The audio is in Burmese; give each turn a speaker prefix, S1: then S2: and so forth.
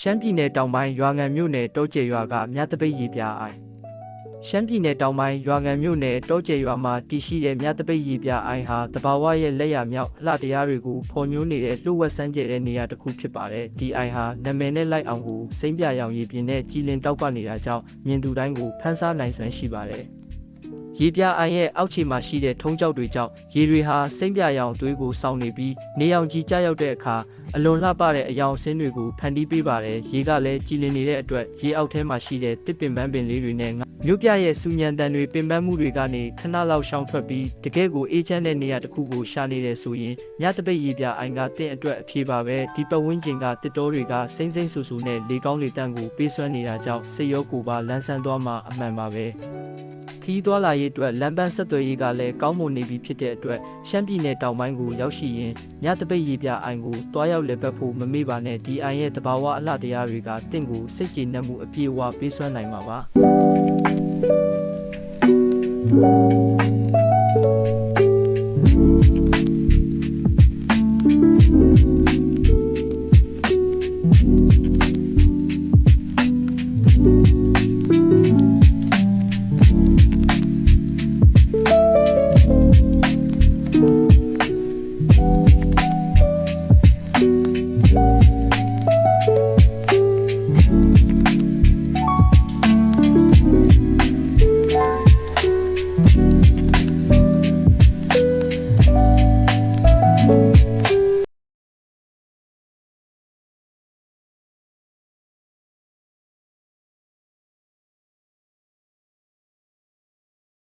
S1: ရှမ်းပြည်နယ်တောင်ပိုင်းရွာငံမြို့နယ်တောကျေရွာကမြတ်တပိတ်ရေပြားအိုင်ရှမ်းပြည်နယ်တောင်ပိုင်းရွာငံမြို့နယ်တောကျေရွာမှာတည်ရှိတဲ့မြတ်တပိတ်ရေပြားအိုင်ဟာတဘာဝရဲ့လက်ရမြောက်အလှတရားတွေကိုဖော်ညွှန်းနေတဲ့လှုပ်ဝက်ဆန်းကျဲတဲ့နေရာတစ်ခုဖြစ်ပါတယ်ဒီအိုင်ဟာနာမည်နဲ့လိုက်အောင်ကိုစိမ့်ပြရောင်ရေပြင်နဲ့ကြည်လင်တောက်ပနေတာကြောင့်မြင်သူတိုင်းကိုဖမ်းဆားနိုင်စွမ်းရှိပါတယ် ရေပြာအိုင်ရဲ့အောက်ခြေမှာရှိတဲ့ထုံးကျောက်တွေကြောင့်ရေတွေဟာစိမ့်ပြရောင်သွေးကိုစောင်းနေပြီးနေရောင်ကြီးကျရောက်တဲ့အခါအလွန်လှပတဲ့အယောင်အဆင်းတွေကိုဖန်တီးပေးပါတယ်ရေကလည်းကြည်လင်နေတဲ့အတွက်ရေအောက်ထဲမှာရှိတဲ့တစ်ပင်ပန်းပင်လေးတွေနဲ့ငါမြို့ပြရဲ့စူညံတန်တွေပင်ပန်းမှုတွေကနေခဏလောက်ရှောင်ထွက်ပြီးတကယ့်ကိုအေးချမ်းတဲ့နေရာတစ်ခုကိုရှာနေတယ်ဆိုရင်ညတပိတ်ရေပြအိုင်ကတင့်အတွက်အပြေပါပဲဒီပတ်ဝန်းကျင်ကတစ်တောတွေကစိမ့်စိမ့်ဆူဆူနဲ့လေကောင်းလေတန့်ကိုပေးစွမ်းနေတာကြောင့်စိတ်ရောကိုယ်ပါလန်းဆန်းသွားမှာအမှန်ပါပဲခီးီးသွားလာရေးအတွက်လမ်းပန်းဆက်သွယ်ရေးကလည်းကောင်းမွန်နေပြီဖြစ်တဲ့အတွက်ရှမ်းပြည်နယ်တောင်ပိုင်းကိုရောက်ရှိရင်မြတပိတ်ရေပြအိုင်ကိုတွားရောက်လည်ပတ်ဖို့မမေ့ပါနဲ့ဒီအိုင်ရဲ့တဘာဝအလှတရားတွေကတင့်ကိုစိတ်ကြည်နက်မှုအပြည့်အဝပေးစွမ်းနိုင်မှာပါ။